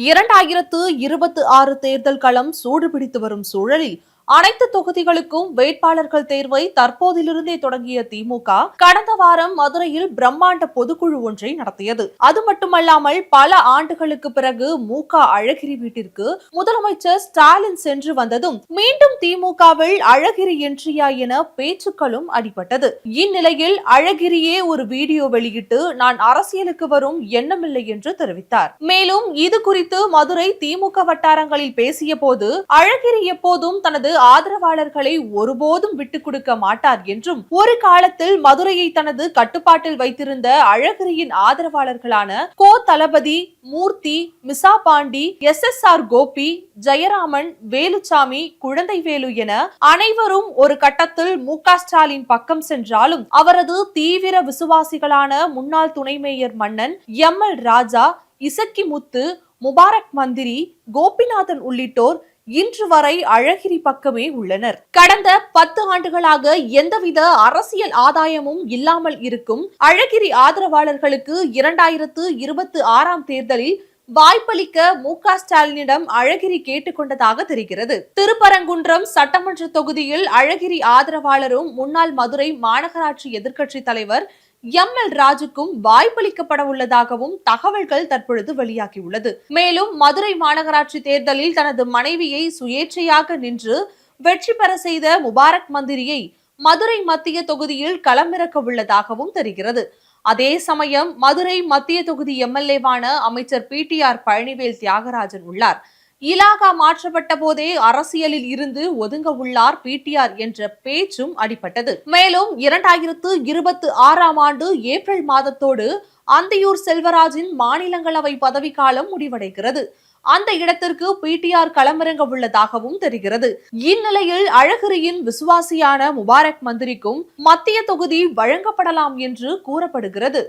இரண்டாயிரத்து இருபத்தி ஆறு தேர்தல் களம் சூடுபிடித்து வரும் சூழலில் அனைத்து தொகுதிகளுக்கும் வேட்பாளர்கள் தேர்வை தற்போதிலிருந்தே தொடங்கிய திமுக கடந்த வாரம் மதுரையில் பிரம்மாண்ட பொதுக்குழு ஒன்றை நடத்தியது. அது மட்டுமல்லாமல் பல ஆண்டுகளுக்கு பிறகு மு க அழகிரி வீட்டிற்கு முதலமைச்சர் ஸ்டாலின் சென்று வந்ததும் மீண்டும் திமுகவில் அழகிரி என்றியா என பேச்சுக்களும் அடிபட்டது. இந்நிலையில் அழகிரியே ஒரு வீடியோ வெளியிட்டு நான் அரசியலுக்கு வரும் எண்ணமில்லை என்று தெரிவித்தார். மேலும் இது குறித்து மதுரை திமுக வட்டாரங்களில் பேசிய போது அழகிரி எப்போதும் தனது ஆதரவாளர்களை ஒருபோதும் விட்டுக் கொடுக்க மாட்டார் என்றும் ஒரு காலத்தில் மதுரையை தனது கட்டுப்பாட்டில் வைத்திருந்த அழகிரியின் ஆதரவாளர்களான Ko Thalapathi Moorthy Misa Pandi S S R Gopi Jayaraman Veluchamy Kuzhandaivelu என அனைவரும் ஒரு கட்டத்தில் மு ஸ்டாலின் பக்கம் சென்றாலும் அவரது தீவிர விசுவாசிகளான முன்னாள் துணை mayor Mannan M L Raja Isakki Muthu Mubarak மந்திரி கோபிநாதன் உள்ளிட்டோர் இன்று வரை அழகிரி பக்கமே உள்ளனர். கடந்த பத்து ஆண்டுகளாக எந்தவித அரசியல் ஆதாயமும் இல்லாமல் இருக்கும் அழகிரி ஆதரவாளர்களுக்கு இரண்டாயிரத்து இருபத்தி ஆறாம் தேர்தலில் வாய்ப்பளிக்க மு க ஸ்டாலினிடம் அழகிரி கேட்டுக்கொண்டதாக தெரிகிறது. திருப்பரங்குன்றம் சட்டமன்ற தொகுதியில் அழகிரி ஆதரவாளரும் முன்னாள் மதுரை மாநகராட்சி எதிர்க்கட்சி தலைவர் எம் எல் ராஜுக்கும் வாய்ப்பளிக்கப்பட உள்ளதாகவும் தகவல்கள் தற்பொழுது வெளியாகியுள்ளது. மேலும் மதுரை மாநகராட்சி தேர்தலில் தனது மனைவியை சுயேட்சையாக நின்று வெற்றி பெற செய்த முபாரக் மந்திரியை மதுரை மத்திய தொகுதியில் களமிறக்க உள்ளதாகவும் தெரிகிறது. அதே சமயம் மதுரை மத்திய தொகுதி எம்எல்ஏவான அமைச்சர் P T R Palanivel Thiagarajan உள்ளார். இலாகா மாற்றப்பட்ட போதே அரசியலில் இருந்து ஒதுங்க உள்ளார் பிடிஆர் என்ற பேச்சும் அடிபட்டது. மேலும் இரண்டாயிரத்து இருபத்தி ஆறாம் ஆண்டு ஏப்ரல் மாதத்தோடு அந்தியூர் செல்வராஜின் மாநிலங்களவை பதவிக்காலம் முடிவடைகிறது. அந்த இடத்திற்கு பிடிஆர் களமிறங்க உள்ளதாகவும் தெரிகிறது. இந்நிலையில் அழகிரியின் விசுவாசியான முபாரக் மந்திரிக்கும் மத்திய தொகுதி வழங்கப்படலாம் என்று கூறப்படுகிறது.